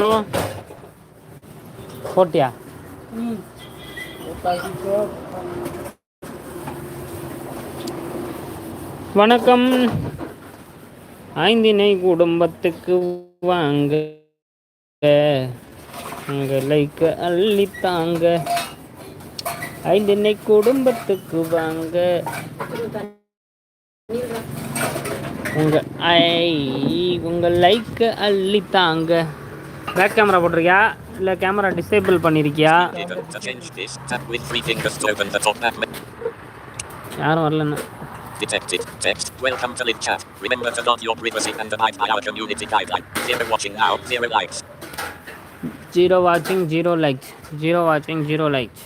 Two போட்டியா? வணக்கம். ஐந்தினை குடும்பத்துக்கு வாங்க. உங்களைக்கு அள்ளித்தாங்க ஐந்தினை குடும்பத்துக்கு வாங்க. உங்க ஐ உங்க லைக்கு அள்ளித்தாங்க பேக் கேமரா போட்டிருக்கியா the கேமரா டிசேபிள் பண்ணியிருக்கியா யாரும் வரலன்னு Detected text. Welcome to Live Chat. Remember to dot your privacy and abide by our community guideline. Zero watching now. Zero likes. Zero watching. Zero likes. Zero watching. Zero likes.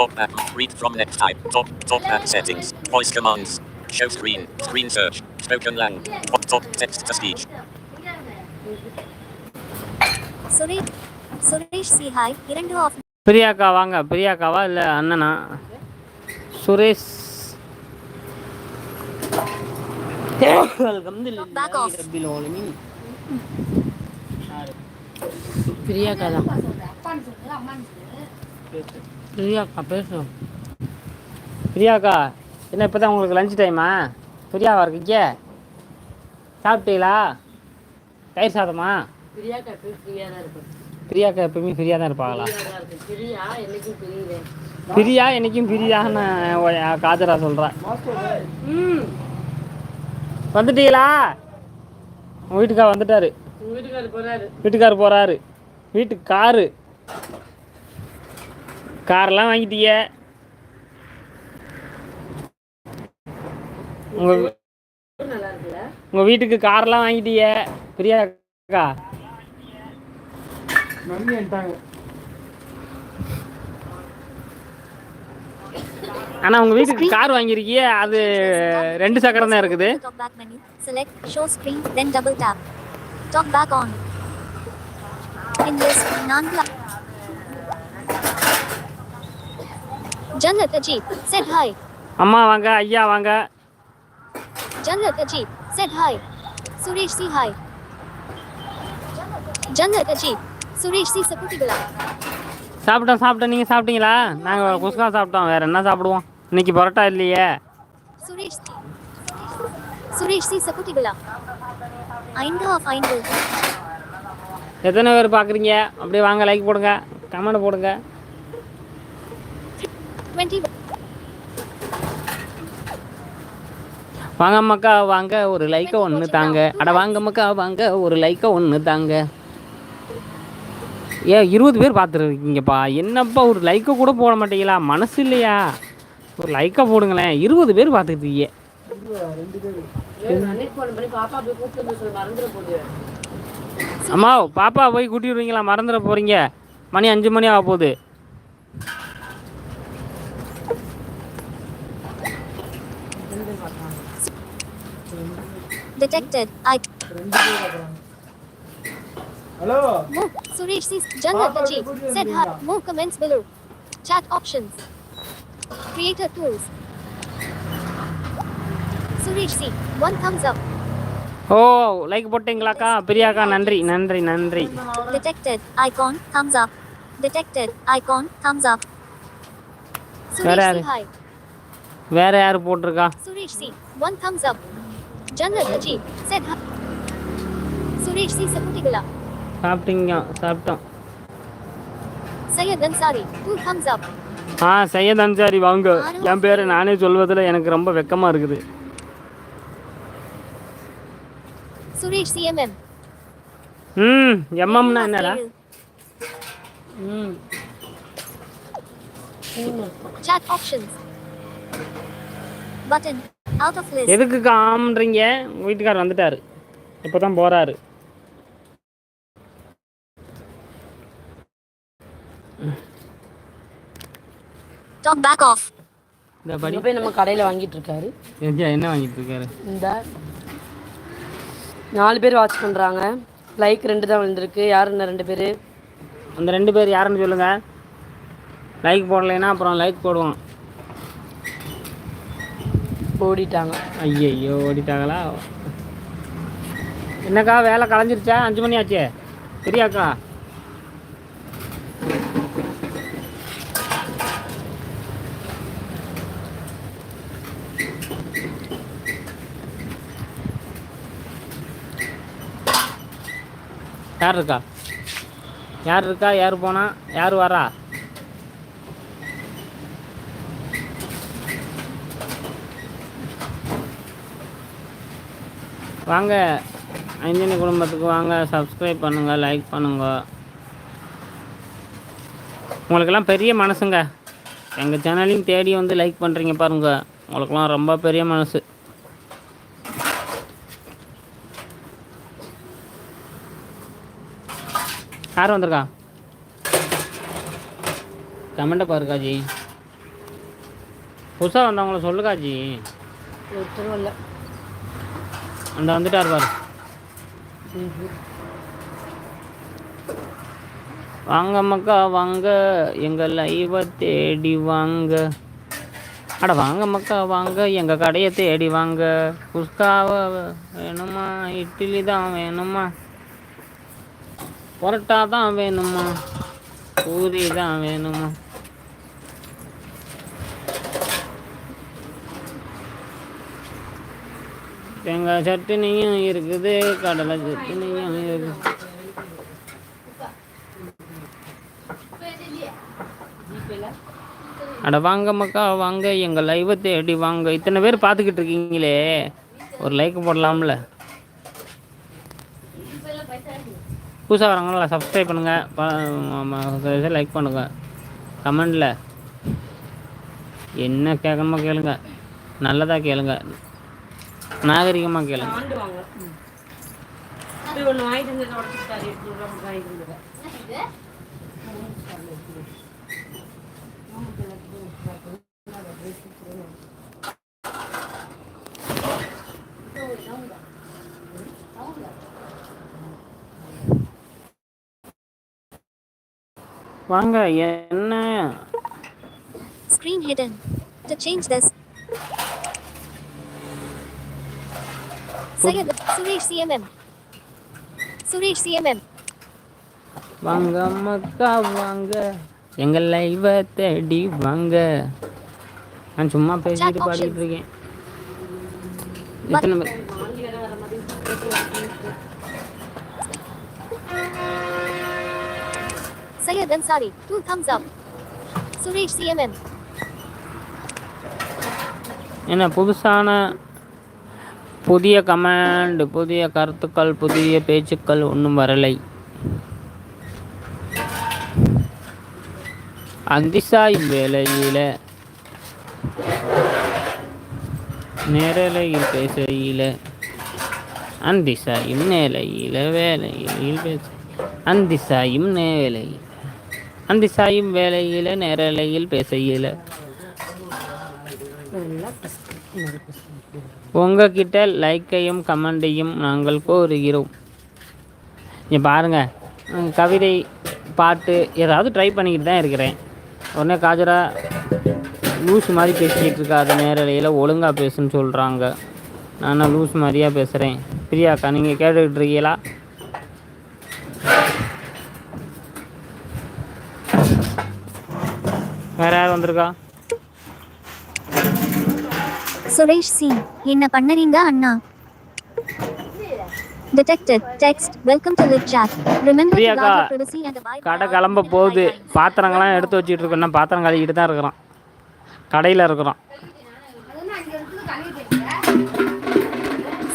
Top back. Read from next type. Top. Top back settings. Voice commands. Show screen. Screen search. Spoken lang. Top top text to speech. Suresh Suresh C hi இரண்டு of பிரியாக்கா வாங்க பிரியாக்காவா இல்லை அண்ணனா Suresh Back off. பிரியாக்கா தான் பிரியாக்கா பேசும் பிரியாக்கா என்ன இப்போ தான் உங்களுக்கு லஞ்ச் டைமா பிரியாவா இருக்கீங்க? சாப்பிட்டீங்களா? தயிர் சாதமா? பிரியாக்கா ஃப்ரீயாக தான் இருப்பேன். பிரியாக்கா எப்பவுமே ஃப்ரீயாக தான் இருப்பாங்களா? ஃப்ரீயாக பிரியா என்னைக்கும் பிரியுவேன் பிரியா என்னைக்கும் பிரியான்னு காஜரா சொல்கிறா ம். வந்துட்டீங்களா? உங்கள் வீட்டுக்கார் வந்துட்டாரு. வீட்டுக்கார் போகிறாரு வீட்டுக்கு காரு. காரெல்லாம் வாங்கிட்டீங்க. உங்கள் உங்கள் வீட்டுக்கு கார்லாம் வாங்கிட்டீங்க பிரியாக்கா? ஆனால் உங்கள் வீட்டுக்கு கார் வாங்கியிருக்கியே? அது ரெண்டு சக்கரம் தான் இருக்குது. Double tap. Talk back on. In list, non Jannat Ajib said hi. அம்மா வாங்க ஐயா வாங்க. Jannat Ajib said hi. Suresh si hi. Jannat Ajib. Suresh si Saputigala. சாப்பிட்டோம் சாப்பிட்டோம் நீங்கள் சாப்பிட்டீங்களா நாங்கள் குஸ்கா சாப்பிட்டோம் வேறு என்ன சாப்பிடுவோம் இன்னைக்கு பரோட்டா இல்லையே si. Suresh si Saputigala. ஐந்து ஆஃப் ஐந்து எத்தனை பேர் பார்க்குறீங்க அப்படியே வாங்க லைக் போடுங்க கமெண்ட் போடுங்க டுவெண்ட்டி வாங்க மக்கா வாங்க ஒரு லைக்கை ஒன்று தாங்க. அட வாங்க மக்கா வாங்க ஒரு லைக்கை ஒன்று தாங்க. ஏ இருபது பேர் பார்த்துருக்கீங்கப்பா. என்னப்பா ஒரு லைக்கை கூட போட மாட்டீங்களா? மனசு இல்லையா? ஒரு லைக்கை போடுங்களேன். இருபது பேர் போகுது அம்மா பாப்பா போய் கூட்டி விடுவீங்களா மறந்துட போகிறீங்க மணி அஞ்சு மணி ஆக போகுது. Detected. I. Hello. Move. Suresh sees Jannat Ajib said hi. Move comments below. Chat options. Creator tools. Suresh C. One thumbs up. ஓ லைக் போட்டீங்களாக்கா பிரியாக்கா நன்றி நன்றி நன்றி Detected. Icon. Thumbs up. Detected. Icon. Thumbs up. Where Suresh are C. you? Hi. வேற யார் போட்டிருக்கா C. One thumbs up. Jannat Ajib said hi. Suresh C. Saputigala. சாப்பிட்டீங்க சாப்பிட்டோம் Sayyid Ansari. Two thumbs up. ஆ சையத் அன்சாரி வாங்க என் பேரை நானே சொல்வதில் எனக்கு ரொம்ப வெக்கமாக இருக்குது Suresh CMM. ம் எம்எம்னா என்னடா ம் Chat options. Button. Out of list. எதுக்கு காம்ன்றீங்க? வீட்டுக்கார் வந்துட்டாரு. இப்போ தான் போகிறாரு Talk back off. இந்த படி. போய் நம்ம கடையில் வாங்கிட்டு இருக்காரு. என்ன வாங்கிட்டு இருக்காரு? இந்த நாலு பேர் வாட்ச் பண்ணுறாங்க லைக் ரெண்டு தான் விழுந்திருக்கு. யார் என்ன ரெண்டு பேர்? அந்த ரெண்டு பேர் யாருன்னு சொல்லுங்க. லைக் போடலைன்னா அப்புறம் லைக் போடுவோம் ஓடிட்டாங்க. ஐயையோ ஓடிட்டாங்களா? என்னக்கா வேலை களைஞ்சிருச்சா அஞ்சு மணி ஆச்சே? சரியாக்கா யார் இருக்கா? யார் இருக்கா? யார் போனா? யார் வரா? வாங்க. ஐந்தனி குடும்பத்துக்கு வாங்க. சப்ஸ்கிரைப் பண்ணுங்கள் லைக் பண்ணுங்க. உங்களுக்கெல்லாம் பெரிய மனசுங்க. எங்கள் சேனலையும் தேடி வந்து லைக் பண்ணுறீங்க பாருங்க. உங்களுக்கெல்லாம் ரொம்ப பெரிய மனசு. யார் வந்திருக்கா? கமெண்ட்டை பாருக்கா ஜி புதுசாக வந்தவங்கள சொல்லுக்கா ஜி ஒருத்தரும் இல்லை. அந்த வந்துட்டார் பாரு. வாங்க மக்கா வாங்க. எங்கள் லைவை தேடி வாங்க. அட வாங்க மக்கா வாங்க. எங்கள் கடையை தேடி வாங்க. குஸ்காவை வேணுமா? இட்லி தான் வேணுமா? பொரட்டா தான் வேணுமா? பூரி தான் வேணுமா? தேங்காய் சட்னியும் இருக்குது கடலை சட்னியும் இருக்குது. அட வாங்க. மக்கா வாங்க எங்கள் லைவை தேடி வாங்க. இத்தனை பேர் பார்த்துக்கிட்டு இருக்கீங்களே. ஒரு லைக் போடலாம்ல. புதுசாக வரவங்கள சப்ஸ்கிரைப் பண்ணுங்கள் லைக் பண்ணுங்கள் கமெண்டில் என்ன கேட்கணுமோ கேளுங்க. நல்லதாக கேளுங்க. நாகரிகமாக கேளுங்க. வாங்க. ம். இது ஒன்று வாங்கிட்டு வந்து உடச்சிட்டாரு எட்நூறுவா கொடுத்து வாங்கிட்டு வந்துருக்கேன் வாங்க என்ன Screen hidden. To change this. Suresh CMM. Suresh CMM. வாங்க மக்கா வாங்க எங்கள் லைவை தேடி வாங்க நான் சும்மா பேசிட்டு பாடிட்டு இருக்கேன் எத்தனை பேர் Sayed Ansari. Two thumbs up. Suresh CMM. என்ன புதுசான புதிய கமாண்ட் புதிய கருத்துக்கள் புதிய பேச்சுக்கள் ஒன்றும் வரலை. அந்திசாயும் வேலையில் நேரலையில் பேசையில் அந்திசாயும் நேலையில் வேலையில் பேச அந்திசாயும் நேலையில் அந்திசாயும் வேலையில் நேரலையில் பேசையில் உங்ககிட்ட லைக்கையும் கமெண்டையும் நாங்கள் கோருகிறோம். இங்கே பாருங்கள் கவிதை பாட்டு ஏதாவது ட்ரை பண்ணிக்கிட்டு தான் இருக்கிறேன். உடனே காஜரா லூஸ் மாதிரி பேசிக்கிட்டு இருக்காத நேரலையில் ஒழுங்காக பேசுன்னு சொல்கிறாங்க நான் லூஸ் மாதிரியாக பேசுகிறேன் பிரியாக்கா நீங்கள் கேட்டுக்கிட்டு இருக்கீங்களா? வேறு யார் வந்திருக்கா? Suresh C. என்ன பண்ணறீங்க அண்ணா. Text. Welcome to live chat. Remember to பிரியாக்கா, கடை கிளம்ப போகுது. பாத்திரங்கள்லாம் எடுத்து வச்சுட்டு இருக்கோம் நான் பாத்திரம் கழுவிட்டு தான் இருக்கிறோம் கடையில் இருக்கிறோம்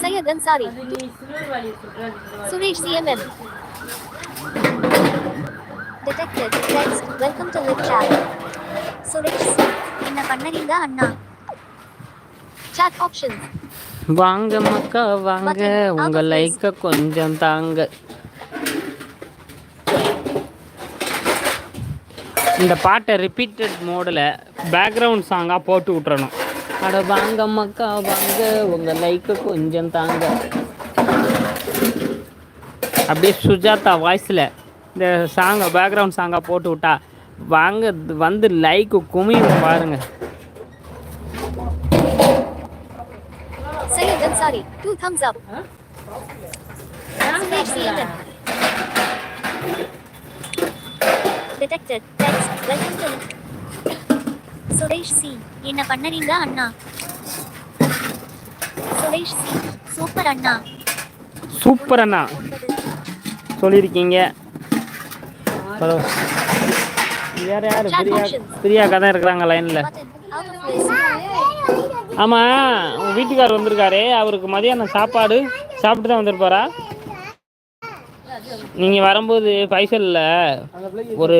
Sayed Ansari. நீ சில்வர் வேலி சொல்கிறேன் Suresh CMM. Detected. Text. Welcome to live chat. Suresh C. என்ன பண்ணறீங்க அண்ணா Chat options. வாங்க மக்கா வாங்க. உங்க லைக்க கொஞ்சம் தாங்க. இந்த பாட்டை ரிப்பீட்டட் மோடில் பேக்ரவுண்ட் சாங்காக போட்டு விட்றணும் அட வாங்க மக்கா வாங்க. உங்க லைக்க கொஞ்சம் தாங்க. அப்படியே சுஜாதா வாய்ஸில் இந்த சாங்கை பேக்ரவுண்ட் சாங்காக போட்டு விட்டா வாங்க வந்து லைக்கு குமியும் பாருங்க. Thumbs up. Suresh CMM. Detected. Text. Welcome to Suresh C என்ன பண்ணறீங்க அண்ணா சுரேஷ் சி சூப்பர் அண்ணா சூப்பர் அண்ணா ஒன்பது சொல்லியிருக்கீங்க. ஹலோ வேற யார்? பிரியா பிரியாக்கா தான் இருக்கிறாங்க லைனில் button out of list ஆமாம் உங்கள் வீட்டுக்கார் வந்திருக்காரு அவருக்கு மதியானம் சாப்பாடு சாப்பிட்டு தான் வந்திருப்பாரா? நீங்கள் வரும்போது பைசலில் ஒரு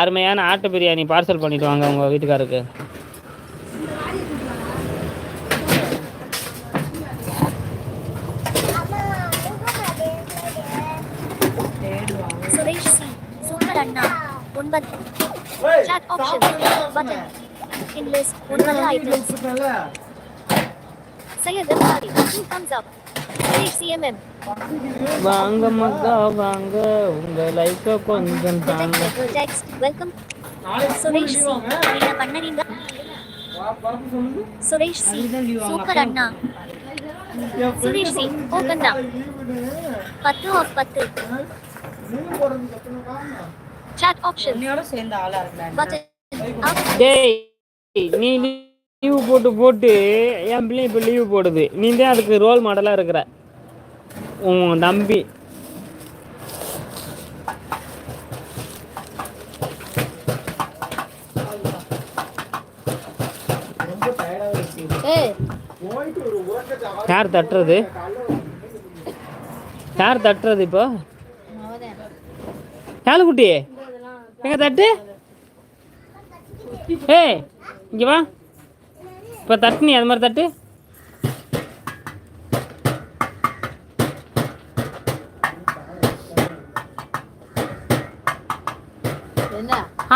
அருமையான ஆட்டு பிரியாணி பார்சல் பண்ணிட்டு வாங்க உங்கள் வீட்டுக்காருக்கு. ஒன்பது chat option button in list ஒன்பது items Syed Ansari two thumbs up Suresh CMM வாங்க மக்கா வாங்க. உங்கள் லைஃப்பை கொஞ்சம் தாங்க. welcome சுரேஷ் என்ன பண்ணறீங்க? சுரேஷ் சி சூப்பர் அண்ணா. சுரேஷ் சி ஓபன் தான். பத்து ஆஃப் பத்து. Chat option. என்னையோட சேர்ந்த ஆளா இருக்கேன் டேய் நீ லீவு போட்டு போட்டு என் பிள்ளை இப்போ லீவு போடுது. நீ தான் அதுக்கு ரோல் மாடலாக இருக்கிற. உன் தம்பி. யார் தட்டுறது? யார் தட்டுறது இப்போ? குட்டி எங்க தட்டு? ஏய் இங்க வா. இப்போ தட்டு நீ அது மாதிரி தட்டு.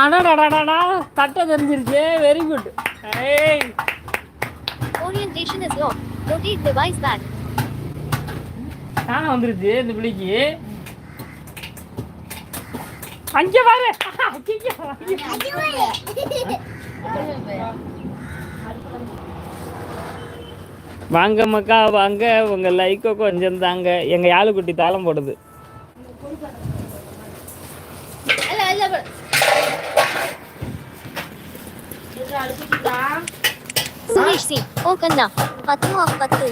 அடாடாடாடா தட்டை தெரிஞ்சிருச்சு வெரி குட் ஏய். Orientation is locked. Rotate device back வந்துருச்சு இந்த பிள்ளைக்கு. அங்க பாரு. வாங்க மக்கா வாங்க. உங்க லைக்கோ கொஞ்சம் தாங்க. எங்க யாழுக்குட்டி தாளம் போடுது. சுரேஷ் சி ஓகண்ணா பத்து ஆஃப் பத்து.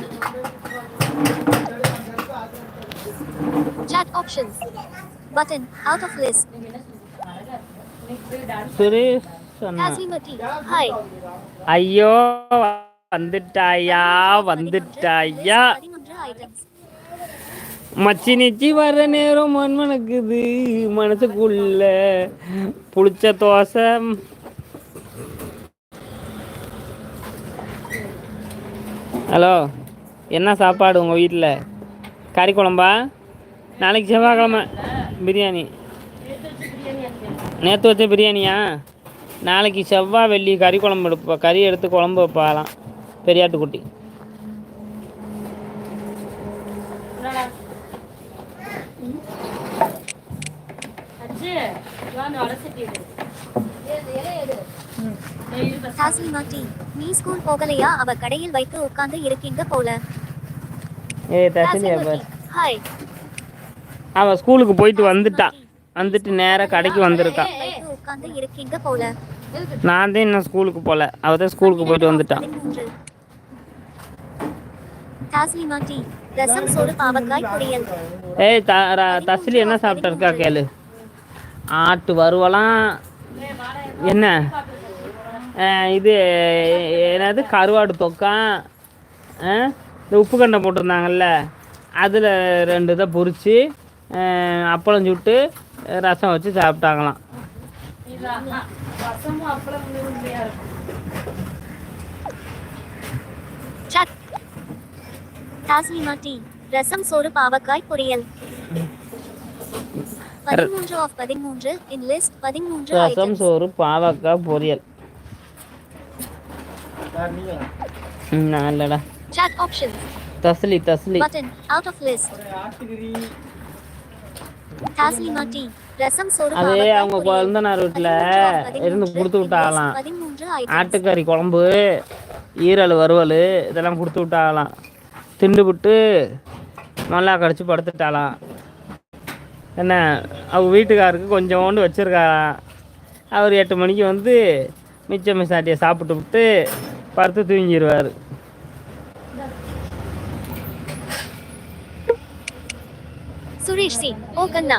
Chat options. Button out of list. Suresh ஐயோ வந்துட்டாயா? வந்துட்டாயா? மச்சி நிச்சி வர்ற நேரம் மண் மணக்குது மனசுக்குள்ள புளிச்ச தோசை. ஹலோ என்ன சாப்பாடு உங்கள் வீட்டில் கறி குழம்பா? நாளைக்கு செவ்வாய்க்கிழமை. பிரியாணி. நேற்று வச்ச பிரியாணியா? நாளைக்கு செவ்வாய் வெள்ளி கறி குழம்பு எடுப்போம் கறி எடுத்து குழம்பு வைப்பாலாம் பெரியாட்டுக்குட்டி. நீ ஸ்கூல் போகலையா? அவ கடையில் வைத்து உட்கார்ந்து இருக்கீங்க போல. அவன் ஸ்கூலுக்கு போயிட்டு வந்துட்டான் வந்துட்டு நேராக கடைக்கு வந்திருக்கான் நான் தான் இன்னும் ஸ்கூலுக்கு போகல அவள் தான் ஸ்கூலுக்கு போயிட்டு வந்துட்டான் பதிமூன்று Kazimati ரசம் சோறு பாவக்காய் பொரியல். ஏய் த ர- தஸ்லி என்ன சாப்பிட்டு இருக்கா கேளு. ஆட்டு வறுவலாம். என்ன? இது என்னது கருவாடு தொக்கான் அஹ் இந்த உப்பு கண்டை போட்டிருந்தாங்கல்ல அதில் ரெண்டு இதை பொரிச்சு அஹ் அப்பளம் சுட்டு ரசம் வச்சு சாப்பிட்டாங்களாம் ரசமும் அப்பளம் உண்மையா இருக்கும் chat Kazimati ரசம் சோறு பாவக்காய் பொரியல். பதிமூன்று ஆஃப் பதிமூன்று இன் லிஸ்ட் பதிமூன்று ரசம் சோறு பாவக்காய் பொரியல். இல்லைடா. Chat options. தஸ்லி தஸ்லி. Button out of list. Kazimati ரசம் சோறு அது அவங்க. குழந்தனார் வீட்டில் இருந்து கொடுத்து items. ஆட்டுக்கறி குழம்பு ஈரல் வறுவல் இதெல்லாம் கொடுத்து விட்டாங்களாம் திண்டு விட்டு நல்லா கடிச்சு படுத்துட்டாலாம் என்ன அவங்க வீட்டுக்காருக்கு கொஞ்சோண்டு வச்சுருக்கா அவர் எட்டு மணிக்கு வந்து மிச்ச மிசாட்டியை சாப்பிட்டு விட்டு படுத்து தூங்கிடுவார் சுரேஷ் சி ஓ கண்ணா.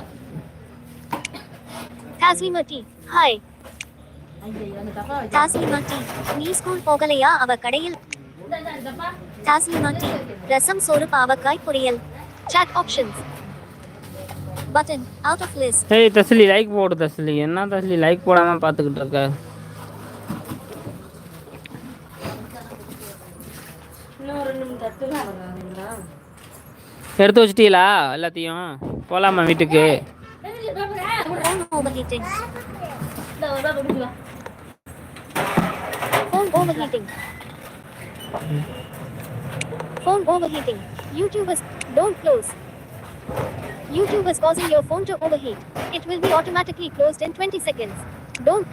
Taslima D hi. Taslima D நீ ஸ்கூல் போகலையா? அவ கடையில் தாஸ்லிமா டி ரசம் சோறு பாவக்காய் பொரியல். Chat options button out of list ஏய் தஸ்லி லைக் போடு தஸ்லி. என்ன தஸ்லி லைக் போடாமல் பார்த்துக்கிட்டு இருக்க? எடுத்து வச்சிட்டீங்களா எல்லாத்தையும்? போகலாமா வீட்டுக்கு? Phone overheating. Phone overheating. YouTube is don't close. YouTube is causing your phone to overheat. It will be automatically closed in 20 seconds. Don't close.